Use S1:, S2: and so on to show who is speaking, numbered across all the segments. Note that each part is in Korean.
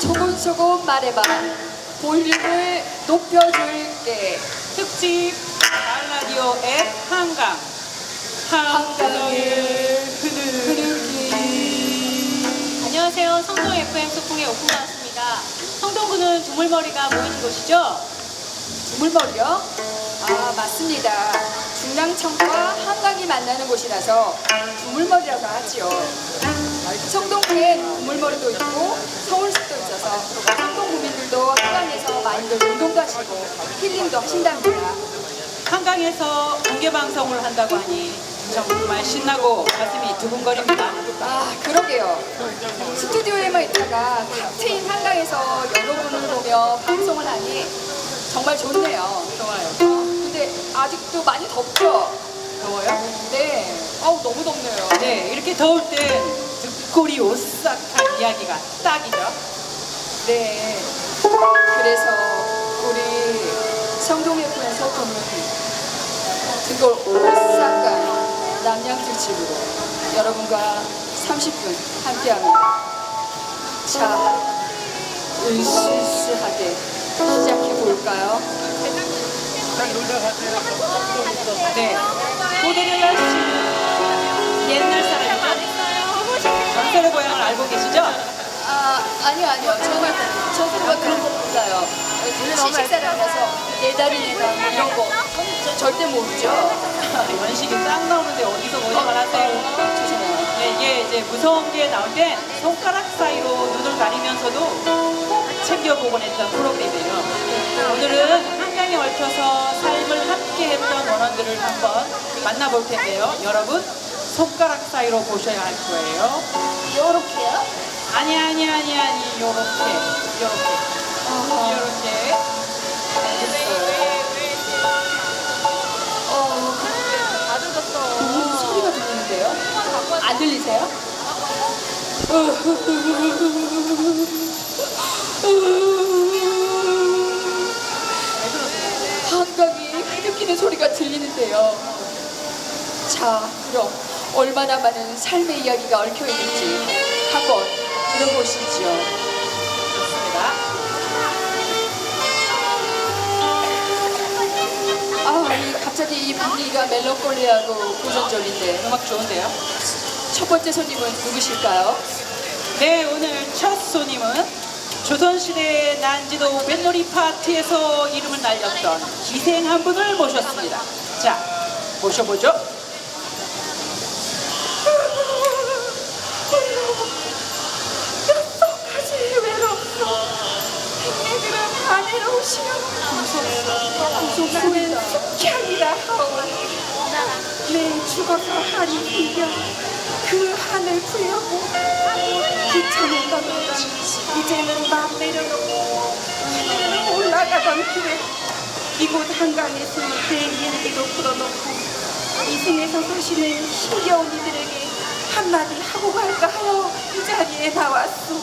S1: 조곤조곤 말해봐. 볼륨을 높여줄게.
S2: 특집 알라디오 앱 한강 한강을 흐르
S1: 흐르기.
S3: 안녕하세요. 성동 FM 오픈 나왔습니다. 성동구는 두물머리가 모이는 곳이죠?
S1: 두물머리요? 아, 맞습니다. 중랑천과 한강이 만나는 곳이라서 두물머리라고 하지요. 성동구엔 두물머리도 있고 서울숲도 있어서 성동 구민들도 한강에서 많이들 운동 가시고 힐링도 하신답니다.
S2: 한강에서 공개 방송을 한다고 하니 정말 신나고 가슴이 두근거립니다.
S1: 아, 그러게요. 스튜디오에만 있다가 탁 트인 한강에서 여러분을 보며 방송을 하니 정말 좋네요.
S2: 좋아요.
S1: 아직도 많이 덥죠?
S2: 더워요?
S1: 네. 아우, 너무 덥네요.
S2: 네, 이렇게 더울 땐 듣고리 오싹한 이야기가 딱이죠.
S1: 네. 그래서 우리 푸는 소품은 그걸 오싹한 남양 특집으로 여러분과 30분 함께합니다. 자, 으스스하게 시작해 볼까요?
S2: 네, 고데렐라 씨는 옛날 사람이죠. 전설의 고향을 알고 계시죠?
S1: 아, 아니요, 아니요. 저는, 저는 그런 거 몰라요. 시식사람이라서 네 다리 내다 뭐 이런 거 저, 절대 모르죠.
S2: 연식이 딱 나오는데 어디서 거짓말 하세요?
S1: 죄송해요.
S2: 네, 이게 이제 무서운 게 나올 때 손가락 사이로 눈을 가리면서도 꼭 챙겨보곤 했던 프로그램이에요. 오늘은 한강에 얽혀서 삶을 함께 했던 원원들을 한번 만나볼 텐데요. 여러분, 손가락 사이로 보셔야 할 거예요.
S1: 요렇게요?
S2: 아니, 아니, 아니, 아니, 요렇게, 요렇게,
S1: 어허.
S2: 요렇게.
S1: 어, 음, 소리가 들리는데요? 안 들리세요? 한강이 흐느끼는 소리가 들리는데요. 자, 그럼 얼마나 많은 삶의 이야기가 얽혀 있는지 한번 들어보시죠.
S2: 좋습니다.
S1: 아, 이 갑자기 이 분위기가 멜로콜리하고 고전적인데
S2: 음악 좋은데요?
S1: 첫 번째 손님은 누구실까요?
S2: 네, 오늘 첫 손님은 조선시대 난지도 뱃놀이 파티에서 이름을 날렸던 기생 한 분을 모셨습니다. 자, 모셔보죠.
S1: 내 죽어서 하리 비겨 그 하늘 풀려고 귀 이제는 맘 내려놓고 올라가던 길에 이곳 한강에서 내 이야기도 풀어놓고 이승에서 사시는 힘겨운 이들에게 한마디 하고 갈까 하여 이 자리에 나왔소.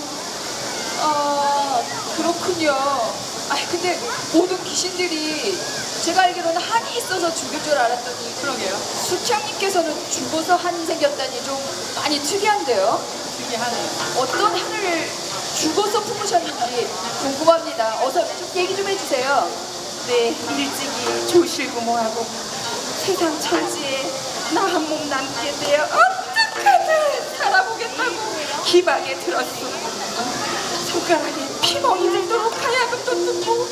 S1: 아, 그렇군요. 아, 근데 모든 귀신들이 제가 알기로는 한이 있어서 죽일 줄 알았더니
S2: 그러게요.
S1: 수창님께서는 죽어서 한이 생겼다니 좀 많이 특이한데요.
S2: 특이하네요.
S1: 어떤 한을 죽어서 품으셨는지 궁금합니다. 어서 좀 얘기 좀 해주세요. 네, 일찍이 조실구모하고 세상 천지에 나 한 몸 남게 되어 어떡하든 살아보겠다고 기방에 들었소. 손가락에 피멍이 들도록 하야금도 뜯고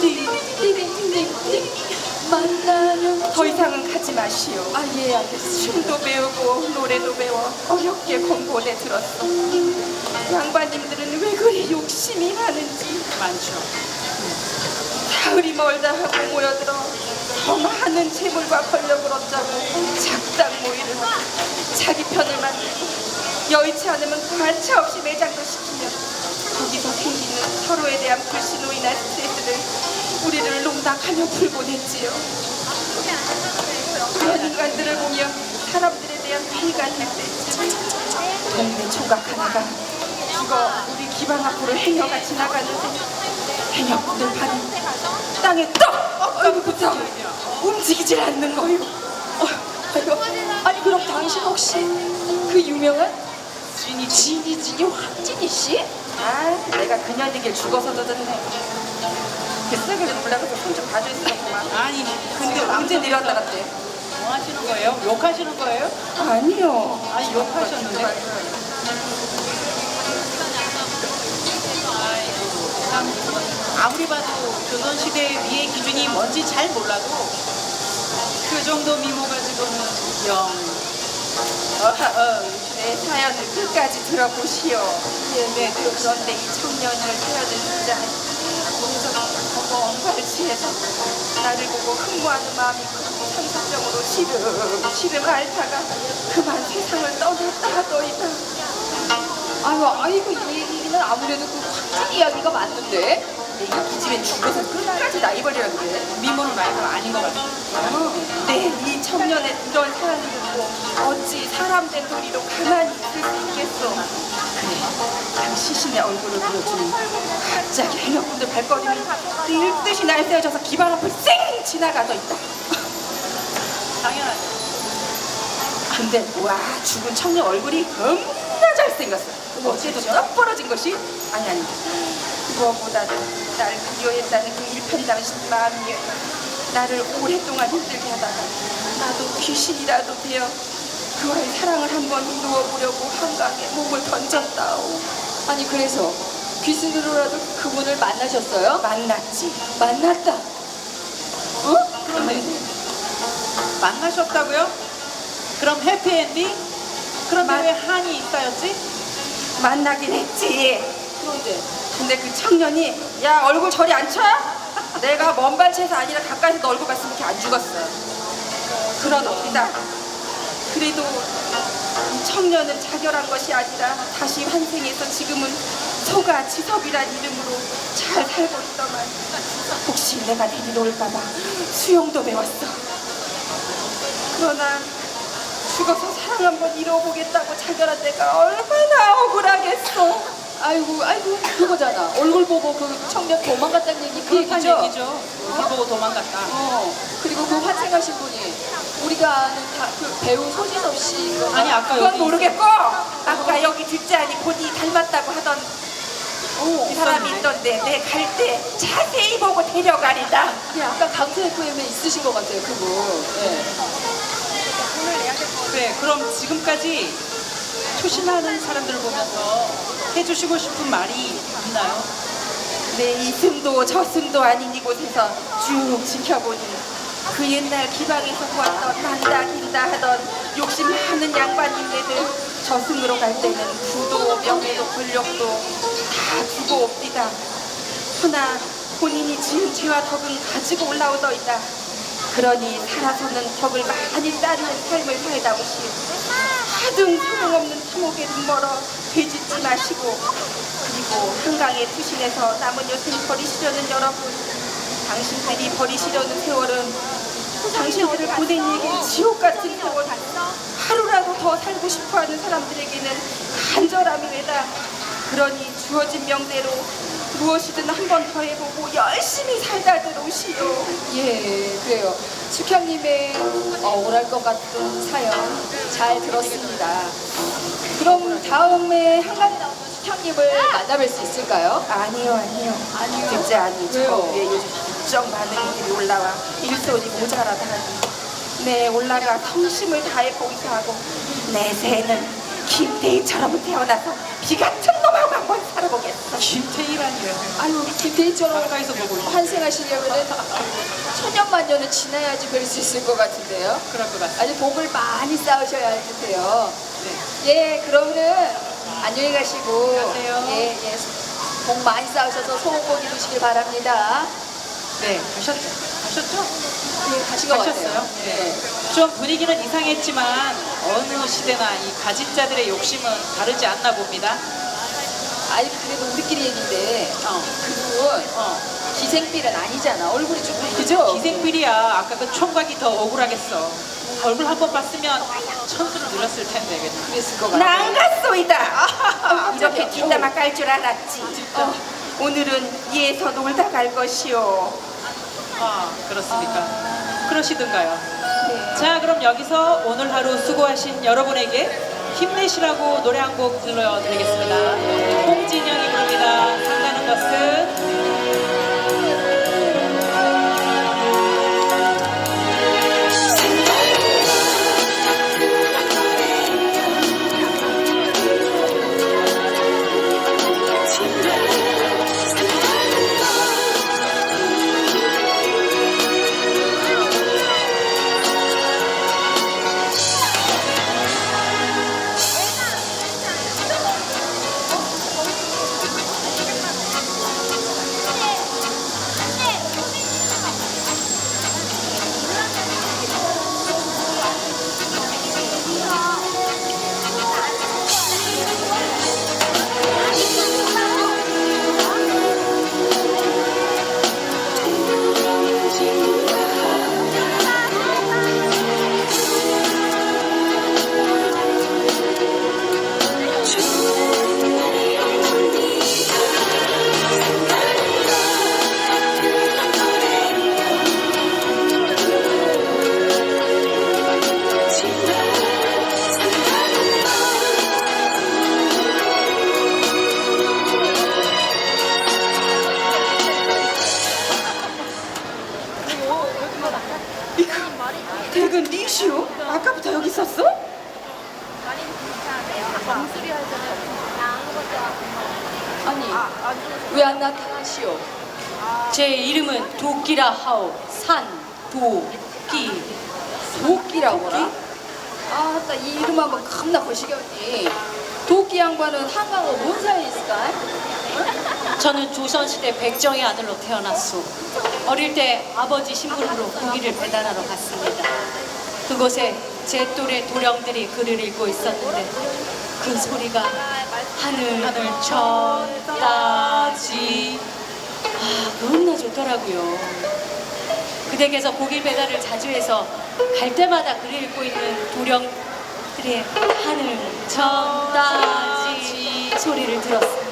S1: 띵띵띵띵띵 만나면 더 이상은 가지 마시오. 아, 예, 알겠습니다. 춤도 배우고 노래도 배워 어렵게 공부에 들었어. 양반님들은 왜 그리 욕심이 많은지
S2: 많죠.
S1: 사흘이 멀다 하고 모여들어 더 많은 재물과 권력을 얻자고 작당 모의를 하고 자기 편을 만들고 여의치 않으면 가차 없이 매장도 시키며 거기서 생기는 서로에 대한 불신노이나 스트레스를 우리를 농락하며 풀곤 했지요. 그런 인간들을 보며 사람들에 대한 회의가 들 때쯤 동네 총각 하나가 죽어 우리 기방 앞으로 행여가 지나가는데 행여꾼들 발이 땅에 떡 엎드려붙어 움직이질 않는 거요. 어, 아니 그럼 당신 혹시
S4: 그 유명한
S2: 진이
S4: 진이 진이 황진이 씨? 아, 내가 그녀 얘기를 죽어서 듣네. 뱃속을 올라가서 손 좀 봐줄 수 없구만.
S2: 아니
S4: 근데 언제 내려왔다 갔대?
S2: 뭐 하시는 거예요? 욕하시는 거예요?
S4: 아니요.
S2: 아니 욕하셨는데 참 아무리 봐도 조선시대 미의 기준이 뭔지 잘 몰라도 그 정도 미모 가지고는 영 어, 어,
S4: 내 사연을 끝까지 들어보시오.
S2: 네, 네.
S4: 그런데 이 청년을 사연을 듣자 거기서 엄마를 취해서 나를 보고 흠모하는 마음이 크고 상습적으로 시름 시름 앓다가 그만 세상을 떠났다 하더이다.
S1: 아유, 아이고 이 얘기는 아무래도 그 황진 이야기가 맞는데.
S4: 이 집엔 죽어서 끝까지 나이버리라는 게.
S2: 미모는 말도 아닌 것 같아요.
S4: 네, 이 청년의 이런 사연을 듣고 어찌 사람 된 도리로 가만히 있을 수 있겠소. 그래, 그 시신의 얼굴을 보여주니 갑자기 해녀꾼들 발걸음이 늙듯이 날새어져서 기발 앞을 쌩 지나가서 있다.
S2: 당연하죠.
S4: 근데 와 죽은 청년 얼굴이 겁나 잘생겼어. 어째도 쩍 벌어진 것이 아니 아니 무엇보다도 나를 그리워했다는 그 일편단심 마음이 나를 오랫동안 힘들게 하다가 나도 귀신이라도 되어 그와의 사랑을 한번 이루어보려고 한강에 몸을 던졌다오.
S1: 아니 그래서 귀신으로라도 그분을 만나셨어요?
S4: 만났지.
S1: 만났다. 어?
S2: 그런데 만나셨다고요? 그럼 해피엔딩? 그런데
S4: 만-
S2: 왜 한이 있다였지?
S4: 만나긴 했지.
S1: 그런데
S4: 근데 그 청년이 야 얼굴 저리 안 쳐? 내가 먼 발치에서 아니라 가까이서 너 얼굴 봤으면 이렇게 안 죽었어 그런 없이다. 그래도 이 청년은 자결한 것이 아니라 다시 환생해서 지금은 소가 지섭이란 이름으로 잘 살고 있더만. 혹시 내가 데리러 올까봐 수영도 배웠어. 그러나 죽어서 사랑 한번 이뤄보겠다고 자결한 내가 얼마나 억울하겠어
S1: 아이고 아이고 그거잖아. 얼굴 보고 그 청년 도망갔다는 얘기 그
S2: 그렇단
S1: 얘기죠.
S2: 얘기죠. 얼굴 보고 도망갔다.
S1: 어 그리고 그 환생하신 분이 우리가 아는 다, 그 배우 소지섭 씨. 그거
S2: 아니 아까
S4: 그건
S2: 여기
S4: 모르겠고 아까 여기 뒷자리 보니 닮았다고 하던
S1: 어,
S4: 이 사람이 있던데 내 갈 때 자세히 보고 데려가리다
S1: 예, 아까 강태 FM에 있으신 것 같아요 그분. 예.
S2: 그래 그럼 지금까지 초신하는 사람들을 보면서 해주시고 싶은 말이 있나요?
S4: 내 이승도 저승도 아닌 이곳에서 쭉 지켜보니 그 옛날 기방에서 보았던 난다 긴다 하던 욕심 많은 양반님네들 저승으로 갈 때는 부도 명예도 권력도 다 두고 옵디다 허나 본인이 지은 죄와 덕은 가지고 올라오더이다 그러니 살아서는 덕을 많이 따르는 삶을 살다 오시오 하등 소용없는 탐욕에 눈멀어 되짓지 마시고 그리고 한강에 투신해서 남은 여생 버리시려는 여러분 당신들이 버리시려는 세월은 당신들을 보낸 얘기 지옥 같은 세월 하루라도 더 살고 싶어하는 사람들에게는 간절함이 외다. 그러니 주어진 명대로 무엇이든 한 번 더 해보고 열심히 살다 들어오시오
S1: 예, 그래요. 숙향님의 억울할 것 같은 사연 잘 들었습니다. 그럼 다음에 한강에 나오는 숙향님을 만나뵐 수 있을까요?
S4: 아니요 아니요
S1: 아니요.
S4: 듣지 저
S1: 왜요?
S4: 위에 요즘 부쩍 많은 이들이 올라와 일손이 모자라다 하니 네 올라가 성심을 다해 봉사하고 내 새는 김태희처럼 태어나서 비 같은 놈하고 한번 살아보겠어
S2: 김태희라니요.
S1: 아유, 김태희처럼 환생하시려면 천년만년은 지나야지 뵐 수 있을 것 같은데요.
S2: 그럴 것 같습니다.
S1: 아주 복을 많이 쌓으셔야 할 듯해요.
S2: 네.
S1: 예, 그러면은 안녕히 가시고
S2: 가세요.
S1: 예, 예. 복 많이 쌓으셔서 소원 복 이루시길 바랍니다.
S2: 네, 가셨죠? 가셨죠?
S1: 예, 가신 것
S2: 가셨어요?
S1: 같아요.
S2: 네. 좀 분위기는 이상했지만 어느 시대나 이 가진자들의 욕심은 다르지 않나 봅니다.
S1: 그래도 우리끼리 얘기인데
S2: 어,
S1: 그분
S2: 어.
S1: 기생필은 아니잖아. 얼굴이 좀 그죠?
S2: 기생필이야. 아까 그 총각이 더 억울하겠어. 얼굴 한 번 봤으면 천수를 눌렀을 텐데. 그죠?
S1: 그랬을 것 같아요.
S4: 난갔소이다 이렇게 뒷담화 깔 줄 알았지 어, 오늘은 예에서 놀다 갈 것이오
S2: 아, 그렇습니까? 그러시든가요?
S4: 네.
S2: 자, 그럼 여기서 오늘 하루 수고하신 여러분에게 힘내시라고 노래 한곡 불러드리겠습니다. 홍진영이 부릅니다. 산다는
S1: 것은 한강어 뭔 사이에 있을까?
S3: 저는 조선시대 백정의 아들로 태어났소. 어릴 때 아버지 신분으로 고기를 배달하러 갔습니다. 그곳에 제 또래 도령들이 글을 읽고 있었는데 그 소리가 하늘 하늘 천 따지 아 너무나 좋더라고요. 그 댁에서 고기 배달을 자주 해서 갈 때마다 글을 읽고 있는 도령들의 하늘 천 따지 소리를 들었습니다.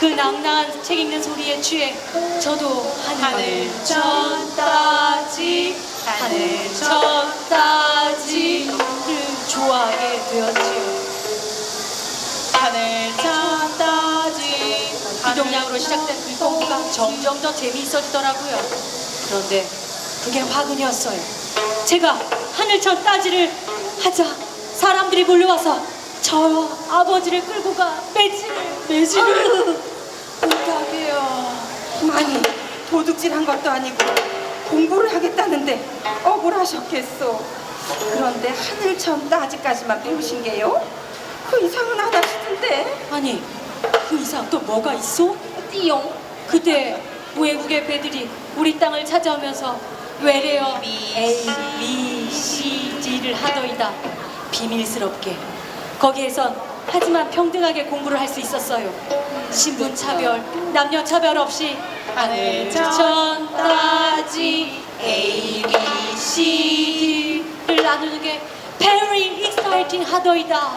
S3: 그 낭낭한 책 읽는 소리에 취해 저도 하늘 쳤다지 하늘 쳤다지를 좋아하게 되었지요. 하늘 쳤다지 이동량으로 시작된 글공부가 점점 더 재미있어지더라고요. 그런데 그게 화근이었어요. 제가 하늘 쳤다지를 하자 사람들이 몰려와서 저와 아버지를 끌고 가 매질을 매질을 부탁해요.
S4: 많이 도둑질한 것도 아니고 공부를 하겠다는데 억울하셨겠소. 그런데 하늘천 따지까지만 배우신 게요? 그 이상은 안 하시던데.
S3: 아니 그 이상 또 뭐가 있어?
S1: 띠용
S3: 그때 외국의 배들이 우리 땅을 찾아오면서 외래어 A, B, C, D를 하더이다 비밀스럽게 거기에선 하지만 평등하게 공부를 할 수 있었어요 신분 차별, 남녀 차별 없이 하늘 천 따지 A, B, C, D를 나누는 게 very exciting 하더이다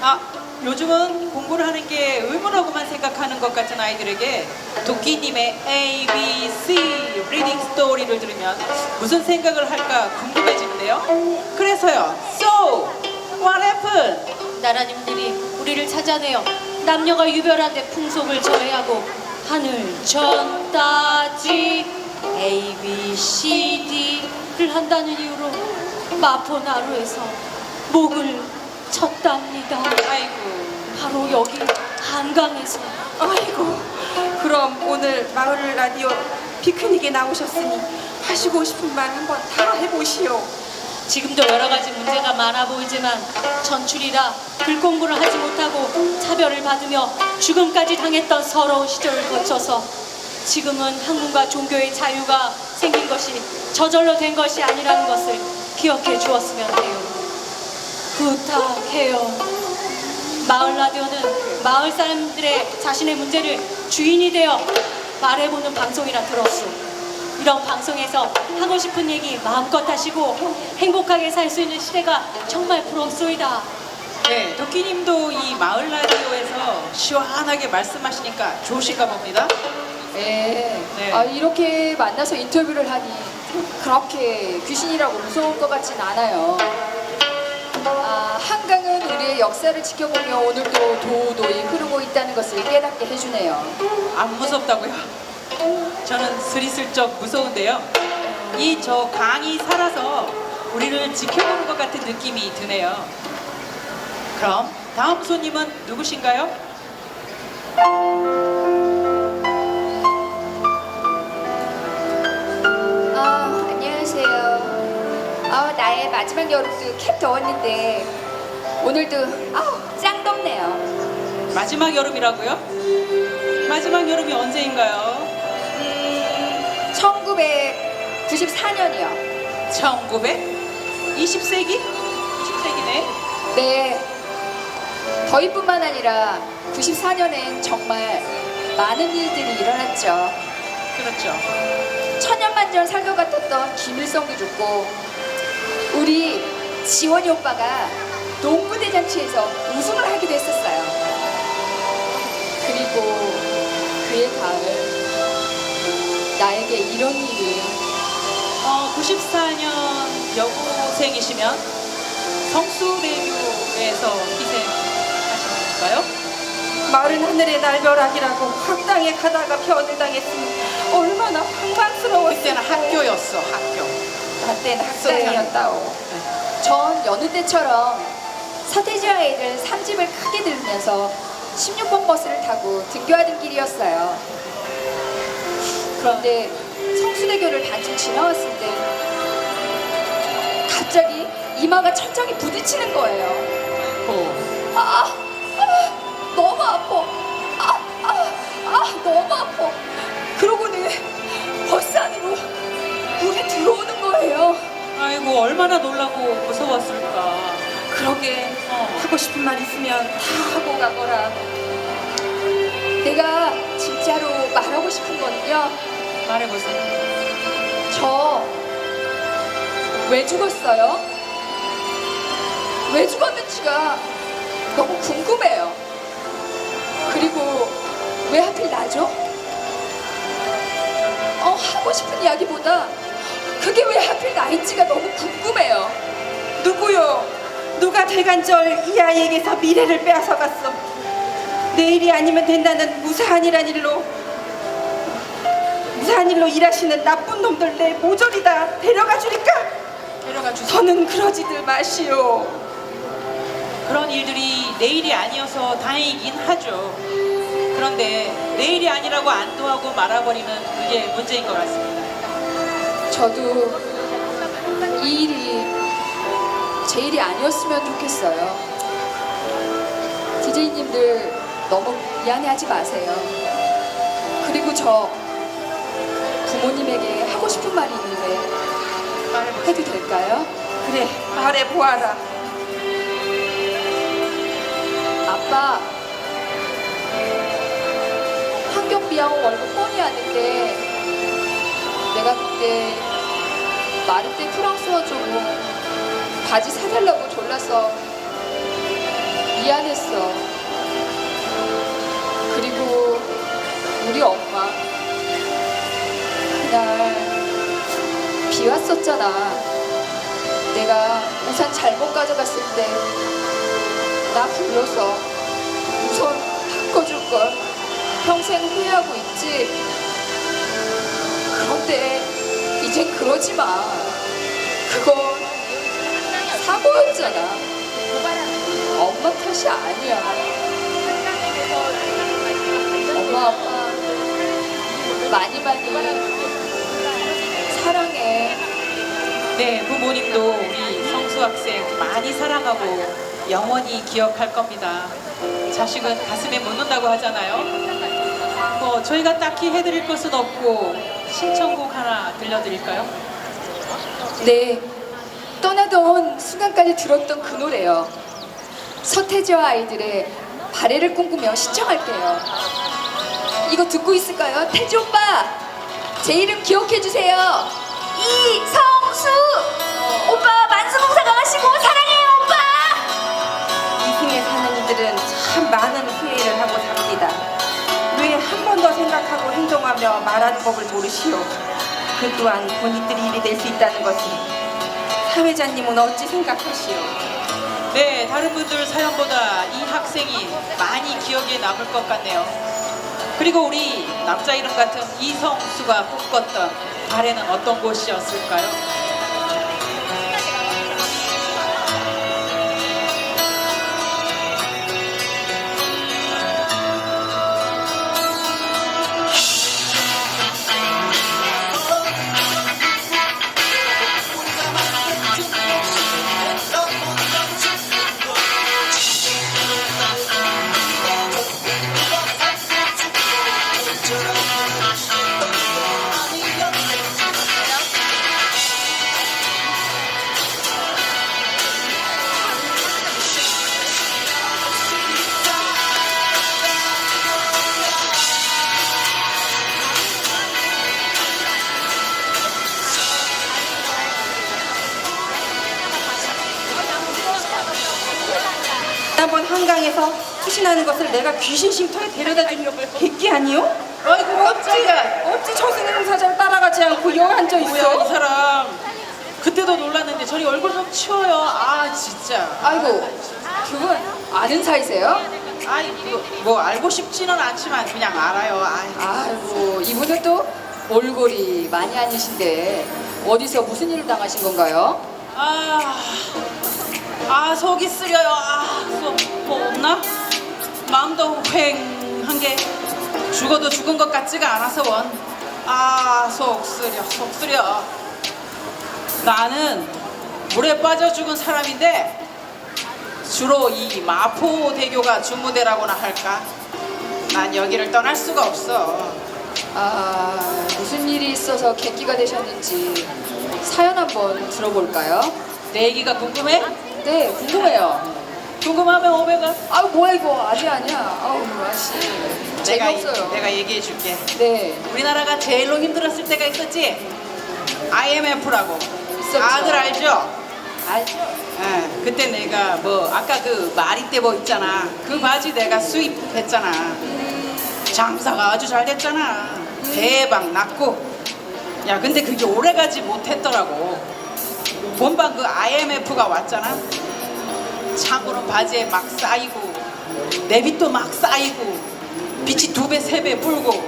S2: 아, 요즘은 공부를 하는 게 의무라고만 생각하는 것 같은 아이들에게 도끼님의 A, B, C 리딩 스토리를 들으면 무슨 생각을 할까 궁금해지는데요. 그래서요. So, what happened?
S3: 나라님들이 우리를 찾아내어 남녀가 유별한데 풍속을 저해하고 하늘 전 따지 A B C D를 한다는 이유로 마포나루에서 목을 쳤답니다.
S2: 아이고.
S3: 바로 여기 한강에서
S4: 아이고, 그럼 오늘 마을 라디오 피크닉에 나오셨으니 하시고 싶은 말 한번 다 해보시오.
S3: 지금도 여러 가지 문제가 많아 보이지만 전출이라 글 공부를 하지 못하고 차별을 받으며 죽음까지 당했던 서러운 시절을 거쳐서 지금은 학문과 종교의 자유가 생긴 것이 저절로 된 것이 아니라는 것을 기억해 주었으면 해요. 부탁해요. 마을 라디오는 마을 사람들의 자신의 문제를 주인이 되어 말해보는 방송이라 들었소. 이런 방송에서 하고 싶은 얘기 마음껏 하시고 행복하게 살 수 있는 시대가 정말 부럽소이다.
S2: 네, 도끼님도 이 마을 라디오에서 시원하게 말씀하시니까 좋으신가 봅니다.
S1: 네.
S2: 네.
S1: 아, 이렇게 만나서 인터뷰를 하니 그렇게 귀신이라고 무서울 것 같진 않아요. 아, 한강은 우리의 역사를 지켜보며 오늘도 도도히 흐르고 있다는 것을 깨닫게 해주네요.
S2: 안 무섭다고요? 저는 스리슬쩍 무서운데요. 이 저 강이 살아서 우리를 지켜보는 것 같은 느낌이 드네요. 그럼 다음 손님은 누구신가요?
S1: 아, 안녕하세요. 아, 나의 마지막 여름도 캡 더웠는데 오늘도 아우 짱 덥네요.
S2: 마지막 여름이라고요? 마지막 여름이 언제인가요?
S1: 음, 1994년이요.
S2: 1900? 20세기? 20세기네.
S1: 네. 저희뿐만 아니라 94년엔 정말 많은 일들이 일어났죠.
S2: 그렇죠.
S1: 천년만년 살것 같았던 김일성도 죽고 우리 지원이 오빠가 농구 대잔치에서 우승을 하기도 했었어요. 그리고 그의 나 에게 이런 일이
S2: 어, 94년 여고생이시면 성수대교에서 희생하신 건가요?
S4: 마른 하늘의 날벼락이라고 학당에 가다가 변을 당했으니 얼마나 황망스러웠을까.
S2: 그때는 학교였어, 학교.
S4: 나 때는 학생이었다오.
S1: 전 여느 때처럼 서태지 아이들 3집을 크게 들으면서 16번 버스를 타고 등교하던 길이었어요. 그런데 성수대교를 반쯤 지나왔을 때 갑자기 이마가 천장에 부딪히는 거예요.
S2: 어,
S1: 아, 아 너무 아파. 아, 아, 아, 너무 아파. 그러고는 버스 안으로 물이 들어오는 거예요.
S2: 아이고, 얼마나 놀라고 무서웠을까.
S4: 그러게
S2: 어.
S4: 하고 싶은 말 있으면 다 하고 가거라.
S1: 내가 진짜로 말하고 싶은 건요.
S2: 말해보세요.
S1: 저 왜 죽었어요? 왜 죽었는지가 너무 궁금해요. 그리고 왜 하필 나죠? 어, 하고 싶은 이야기보다 그게 왜 하필 나인지가 너무 궁금해요.
S4: 누구요? 누가 대간절 이 아이에게서 미래를 빼앗아갔어? 내일이 아니면 된다는 무사한 일한 일로 무사한 일로 일하시는 나쁜 놈들 내 모조리 다 데려가 주니까
S2: 데려가 주세요.
S4: 저는 그러지들 마시오.
S2: 그런 일들이 내일이 아니어서 다행이긴 하죠. 그런데 내일이 아니라고 안도하고 말아버리면 그게 문제인 것 같습니다.
S1: 저도 이 일이 제 일이 아니었으면 좋겠어요. DJ님들 너무 미안해하지 마세요. 그리고 저 부모님에게 하고 싶은 말이 있는데. 해도 될까요?
S4: 그래 말해 보아라.
S1: 아빠 환경비양호 월급 뻔히 하는데 내가 그때 마르테 프랑스어 주고 바지 사달라고 졸라서 미안했어 그리고 우리 엄마 비 왔었잖아 내가 우산 잘못 가져갔을 때 나 불러서 우선 바꿔줄 걸 평생 후회하고 있지. 그런데 이젠 그러지 마. 그건 사고였잖아. 엄마 탓이 아니야.
S2: 네, 부모님도 우리 성수 학생 많이 사랑하고 영원히 기억할 겁니다. 자식은 가슴에 묻는다고 하잖아요. 뭐 저희가 딱히 해드릴 것은 없고 신청곡 하나 들려드릴까요?
S1: 네, 떠나던 순간까지 들었던 그 노래요. 서태지와 아이들의 발해를 꿈꾸며 신청할게요. 이거 듣고 있을까요? 태지 오빠! 제 이름 기억해 주세요. 이성 수! 오빠 만수봉사 강하시고 사랑해요, 오빠!
S4: 이 생에 사는 이들은 참 많은 후회를 하고 삽니다. 왜 한 번 더 생각하고 행동하며 말하는 법을 모르시오. 그 또한 본인들이 일이 될 수 있다는 것을 사회자님은 어찌 생각하시오?
S2: 네, 다른 분들 사연보다 이 학생이 많이 기억에 남을 것 같네요. 그리고 우리 남자 이름 같은 이성수가 꿈꿨던 발에는 어떤 곳이었을까요?
S4: 한강에서 수신하는 것을 내가 귀신 쉼터에 데려다 준 객기 아니요?
S2: 아이고 깜짝이야.
S4: 어찌 저승 사자를 따라가지 않고 여기 앉아
S2: 뭐야 이
S4: 있어?
S2: 사람. 그때도 놀랐는데 저리 얼굴 좀 치워요. 아 진짜.
S1: 아이고 두 분 아는 사이세요?
S2: 아이 뭐, 뭐 알고 싶지는 않지만 그냥 알아요. 아이.
S1: 아이고 이분은 또 몰골이 많이 아니신데 어디서 무슨 일을 당하신 건가요?
S2: 아, 아 속이 쓰려요. 아, 속뭐 없나? 마음도 휑한 게 죽어도 죽은 것 같지가 않아서 원. 아, 속 쓰려, 속 쓰려. 나는 물에 빠져 죽은 사람인데 주로 이 마포대교가 주무대라고나 할까? 난 여기를 떠날 수가 없어.
S1: 아 무슨 일이 있어서 객기가 되셨는지 사연 한번 들어볼까요?
S2: 내 얘기가 궁금해?
S1: 네 궁금해요.
S2: 궁금하면 오메가.
S1: 아우 뭐야 이거 아니 아니야. 아우 아씨
S2: 내가,
S1: 재미없어요.
S2: 내가 얘기해 줄게.
S1: 네
S2: 우리나라가 제일로 힘들었을 때가 있었지. IMF라고.
S1: 있었죠.
S2: 아들 알죠?
S1: 알죠.
S2: 예, 그때 내가 뭐 아까 그 마리떼 뭐 있잖아. 그 바지 내가 수입했잖아. 장사가 아주 잘 됐잖아. 대박 났고. 야, 근데 그게 오래가지 못했더라고. 본방 그 IMF가 왔잖아. 창고는 바지에 막 쌓이고 내빚도 막 쌓이고 빛이 두 배 세 배 불고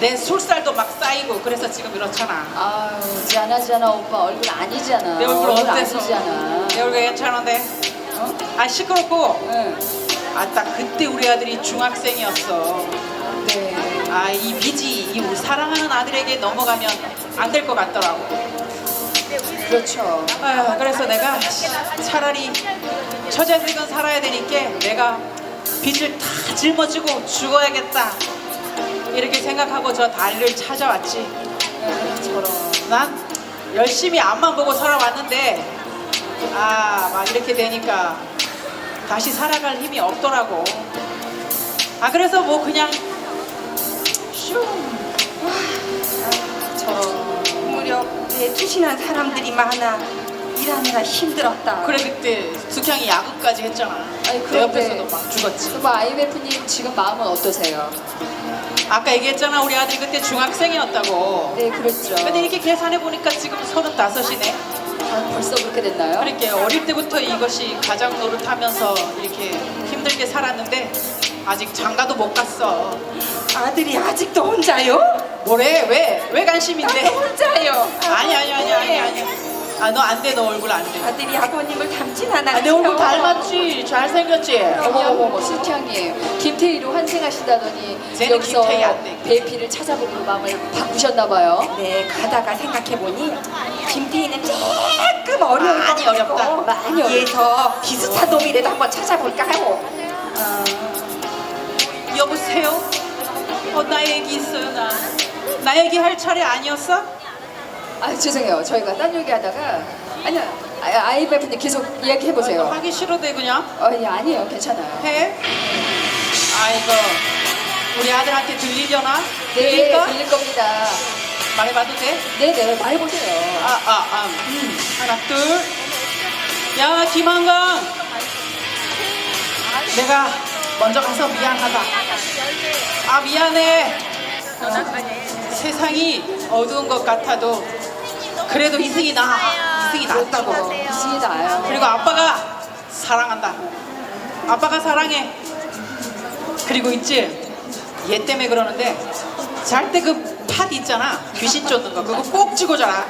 S2: 내 술살도 막 쌓이고 그래서 지금 이렇잖아.
S1: 아유 지안하지않아 오빠 얼굴 아니잖아.
S2: 내 얼굴 어때서?
S1: 아니잖아.
S2: 내 얼굴 괜찮은데?
S1: 어?
S2: 아 시끄럽고
S1: 응.
S2: 아따 그때 우리 아들이 중학생이었어
S1: 네.
S2: 아 이 빚이 이 사랑하는 아들에게 넘어가면 안 될 것 같더라고
S1: 그렇죠.
S2: 아 그래서 내가 차라리 처자식은 살아야 되니까 내가 빚을 다 짊어지고 죽어야겠다 이렇게 생각하고 저 다리를 찾아왔지. 난 열심히 앞만 보고 살아왔는데 아 막 이렇게 되니까 다시 살아갈 힘이 없더라고 아 그래서 뭐 그냥 슝
S4: 저런 무려 내 투신한 사람들이 많아 일하느라 힘들었다.
S2: 그래 그때 숙향이 야구까지 했잖아
S1: 아니,
S2: 내
S1: 그런데-
S2: 옆에서도 막 죽었지
S1: 그럼 IMF님 지금 마음은 어떠세요?
S2: 아까 얘기했잖아 우리 아들이 그때 중학생이었다고
S1: 네 그렇죠.
S2: 근데 이렇게 계산해 보니까 지금 서른다섯이네
S1: 아, 벌써 그렇게 됐나요?
S2: 그러니까 어릴 때부터 이것이 가장 노릇하면서 이렇게 힘들게 살았는데 아직 장가도 못 갔어
S4: 아들이 아직도 혼자요?
S2: 뭐래? 왜? 왜
S4: 나도
S2: 관심인데?
S4: 혼자요.
S2: 아니 아니 아니 아니 아니. 아너 안 돼. 너 얼굴 안 돼.
S4: 아들이 아버님을 닮진 않았죠.
S2: 아, 내 얼굴 닮았지. 잘생겼지?
S1: 어머 어머 수태양님 김태희로 환생하신다더니
S2: 쟤는
S1: 여기서
S2: 김태희 안 돼.
S1: 배피를 찾아보고 마음을 바꾸셨나봐요.
S4: 네, 가다가 생각해보니 김태희는 조금 어려울
S2: 많이
S4: 것 같고
S2: 어렵다.
S1: 많이 어렵다.
S4: 얘서 비슷한 놈이라도 한번 찾아볼까 하고
S2: 여보세요? 어 나 얘기 있어요 나 나 얘기 할 차례 아니었어
S1: 아 죄송해요. 저희가 딴 얘기하다가 아니요 아, IMF님 계속 이야기해 보세요.
S2: 하기 싫어대 그냥
S1: 어, 예, 아니에요 괜찮아요.
S2: 해 아이고 우리 아들한테 들리려나
S1: 네
S2: 들릴까
S1: 들릴 겁니다.
S2: 말해봐도 돼
S1: 네네 말해보세요.
S2: 아, 아, 아. 음. 하나, 둘. 야, 김한강. 내가 먼저 가서 미안하다. 아, 미안해. 어, 세상이 어두운 것 같아도 그래도 이승이 나. 이승이 낫다고.
S1: 이승이 나요.
S2: 그리고 아빠가 사랑한다. 아빠가 사랑해. 그리고 있지 얘 때문에 그러는데 잘 때 그 팥 있잖아 귀신 쫓는 거 그거 꼭 찍어 자라.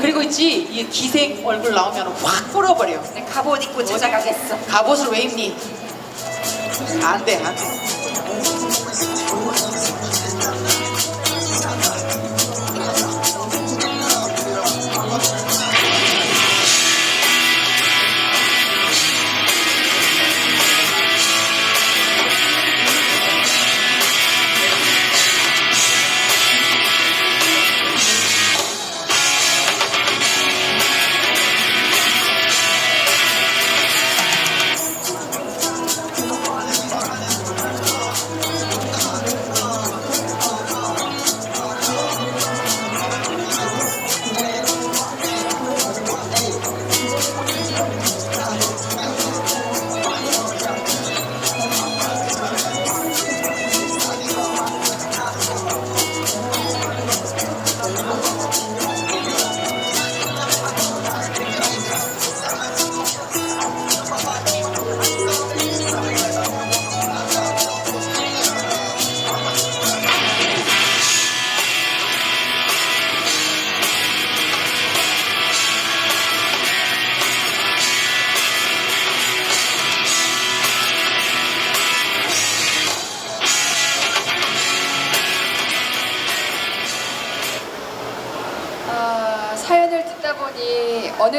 S2: 그리고 있지 이 기생 얼굴 나오면 확 뿌려버려.
S4: 내 갑옷 입고 찾아가겠어.
S2: 갑옷을 왜 입니? 안 돼,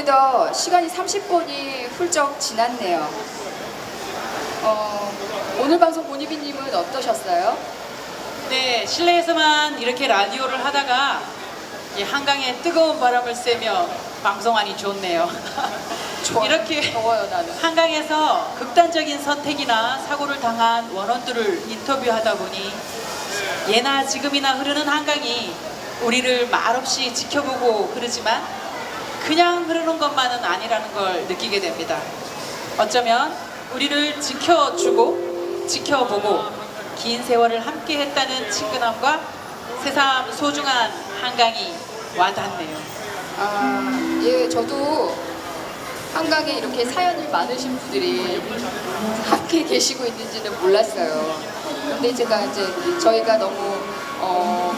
S1: 어느덧 시간이 30분이 훌쩍 지났네요. 어, 오늘 방송 보니비님은 어떠셨어요?
S2: 네, 실내에서만 이렇게 라디오를 하다가 이 한강에 뜨거운 바람을 쐬며 방송하니 좋네요. 이렇게
S1: 더워요 나는.
S2: 한강에서 극단적인 선택이나 사고를 당한 원원들을 인터뷰하다 보니 예나 지금이나 흐르는 한강이 우리를 말없이 지켜보고 흐르지만 그냥 흐르는 것만은 아니라는 걸 느끼게 됩니다. 어쩌면 우리를 지켜주고 지켜보고 긴 세월을 함께 했다는 친근함과 새삼 소중한 한강이 와닿네요.
S1: 아, 예, 저도 한강에 이렇게 사연이 많으신 분들이 함께 계시고 있는지는 몰랐어요. 근데 제가 이제 저희가 너무 어,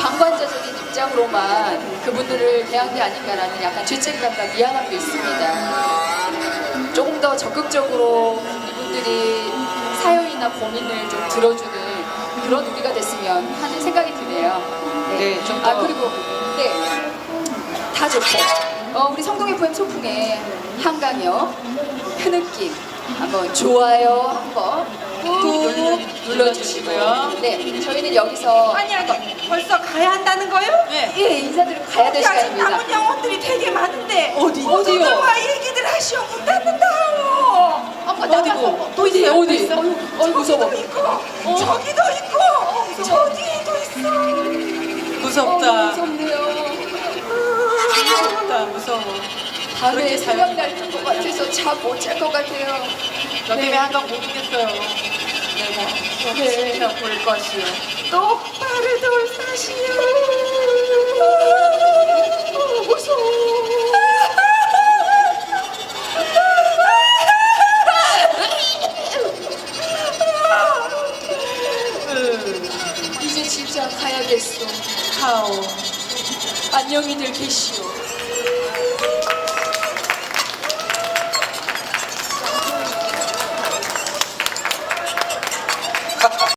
S1: 방관자적인 입장으로만 그분들을 대한 게 아닌가라는 약간 죄책감과 미안함도 있습니다. 조금 더 적극적으로 이분들이 사연이나 고민을 좀 들어주는 그런 우리가 됐으면 하는 생각이 드네요.
S2: 네,
S1: 좀아
S2: 더-
S1: 그리고 네. 다 좋고 어, 우리 성동 FM 소풍에 한강이요 흐느낌 한번 좋아요 한번 꾹 눌러주시고요 네 저희는 여기서
S4: 아니 아니 벌써 가야 한다는 거요?
S2: 네.
S1: 예 인사드리고 가야 될
S4: 아직
S1: 시간입니다
S4: 남은 영혼들이 되게 많은데
S2: 어디?
S4: 어디요? 와 얘기들 하시오 못 닫는다오.
S1: 아빠
S2: 어디고?
S1: 또 어디
S2: 있어?
S1: 어이 무서워
S4: 저기도 있고 저기도 있고 저기도 있어.
S2: 무섭다.
S1: 어, 무섭네요
S2: 무섭다. 무서워.
S1: 밤에 새벽 날것 같아서 잠못잘것 같아요
S2: 너 때문에 한강 못 오겠어요.
S1: 네.
S2: 진짜 볼 것이요.
S4: 똑바로 돌사시오.
S1: 무서워 이제 진짜 가야겠어
S2: 카오.
S1: 안녕히들 계시오